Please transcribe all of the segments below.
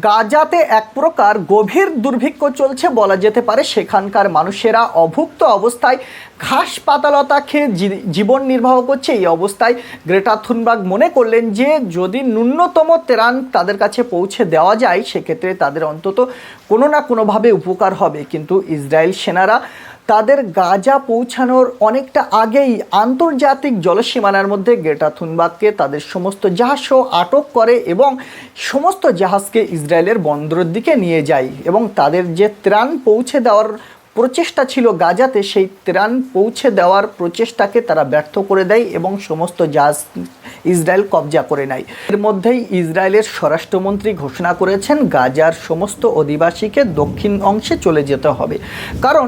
গাজাতে এক প্রকার গভীর দুর্ভিক্ষ চলছে বলা যেতে পারে। সেখানকার মানুষেরা অভুক্ত অবস্থায় ঘাস পাতালতা খেয়ে জীবন নির্বাহ করছে। এই অবস্থায় গ্রেটা থুনবার্গ মনে করলেন যে, যদি ন্যূনতম ত্রাণ তাদের কাছে পৌঁছে দেওয়া যায়, সেক্ষেত্রে তাদের অন্তত কোনো না কোনোভাবে উপকার হবে। কিন্তু ইসরায়েল সেনারা তাদের গাজা পৌঁছানোর অনেকটা আগেই আন্তর্জাতিক জলসীমানার মধ্যে গ্রেটা থুনবাগকে তাদের সমস্ত জাহাজও আটক করে এবং সমস্ত জাহাজকে ইসরায়েলের বন্দরের দিকে নিয়ে যায় এবং তাদের যে ত্রাণ পৌঁছে দেওয়ার প্রচেষ্টা ছিল গাজাতে, সেই ত্রাণ পৌঁছে দেওয়ার প্রচেষ্টাকে তারা ব্যর্থ করে দেয় এবং সমস্ত জাহাজ ইসরায়েল কবজা করে নেয়। এর মধ্যেই ইসরায়েলের স্বরাষ্ট্রমন্ত্রী ঘোষণা করেছেন, গাজার সমস্ত অধিবাসীকে দক্ষিণ অংশে চলে যেতে হবে। কারণ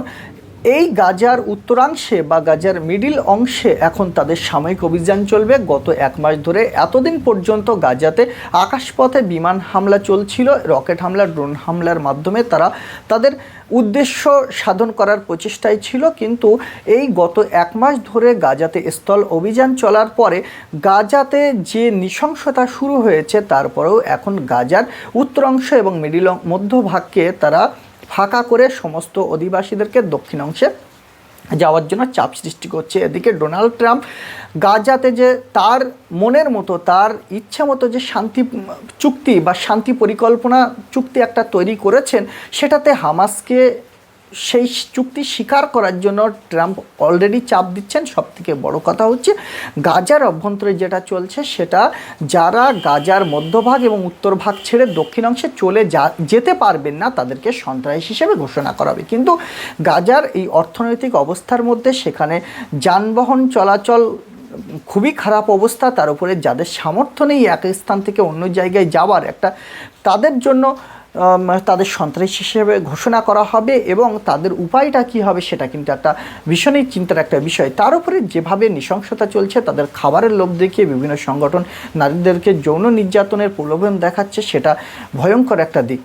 এই গাজার উত্তরাংশে বা গাজার মিডিল অংশে এখন তাদের সাময়িক অভিযান চলবে। গত এক মাস ধরে এতদিন পর্যন্ত গাজাতে আকাশপথে বিমান হামলা চলছিল, রকেট হামলা, ড্রোন হামলার মাধ্যমে তারা তাদের উদ্দেশ্য সাধন করার প্রচেষ্টায় ছিল। কিন্তু এই গত এক মাস ধরে গাজাতে স্থল অভিযান চলার পরে গাজাতে যে নৃশংসতা শুরু হয়েছে, তারপরেও এখন গাজার উত্তরাংশ এবং মিডিল মধ্যভাগকে তারা ফাঁকা করে সমস্ত অধিবাসীদেরকে দক্ষিণ অংশে যাওয়ার জন্য চাপ সৃষ্টি করছে। এদিকে ডোনাল্ড ট্রাম্প গাজাতে যে তার মনের মতো, তার ইচ্ছা মতো যে শান্তি, চুক্তি বা শান্তি পরিকল্পনা, চুক্তি একটা তৈরি করেছেন, সেটাতে হামাসকে সেই চুক্তি স্বীকার করার জন্য ট্রাম্প অলরেডি চাপ দিচ্ছেন। সব থেকে বড় কথা হচ্ছে, গাজার অভ্যন্তরে যেটা চলছে সেটা যারা গাজার মধ্যভাগ এবং উত্তরভাগ ছেড়ে দক্ষিণ অংশে চলে যা, যেতে পারবেন না, তাদেরকে সন্ত্রাস হিসেবে ঘোষণা করা হবে। কিন্তু গাজার এই অর্থনৈতিক অবস্থার মধ্যে সেখানে যানবাহন চলাচল খুবই খারাপ অবস্থা, তার উপরে যাদের সামর্থ্য নেই এক স্থান থেকে অন্য জায়গায় যাওয়ার একটা, তাদের জন্য তাদের সন্ত্রাসী হিসেবে ঘোষণা করা হবে এবং তাদের উপায়টা কী হবে সেটা কিন্তু একটা ভীষণই চিন্তার একটা বিষয়। তার উপরে যেভাবে নৃশংসতা চলছে, তাদের খাবারের লোভ দেখিয়ে বিভিন্ন সংগঠন নারীদেরকে যৌন নির্যাতনের প্রলোভন দেখাচ্ছে, সেটা ভয়ঙ্কর একটা দিক।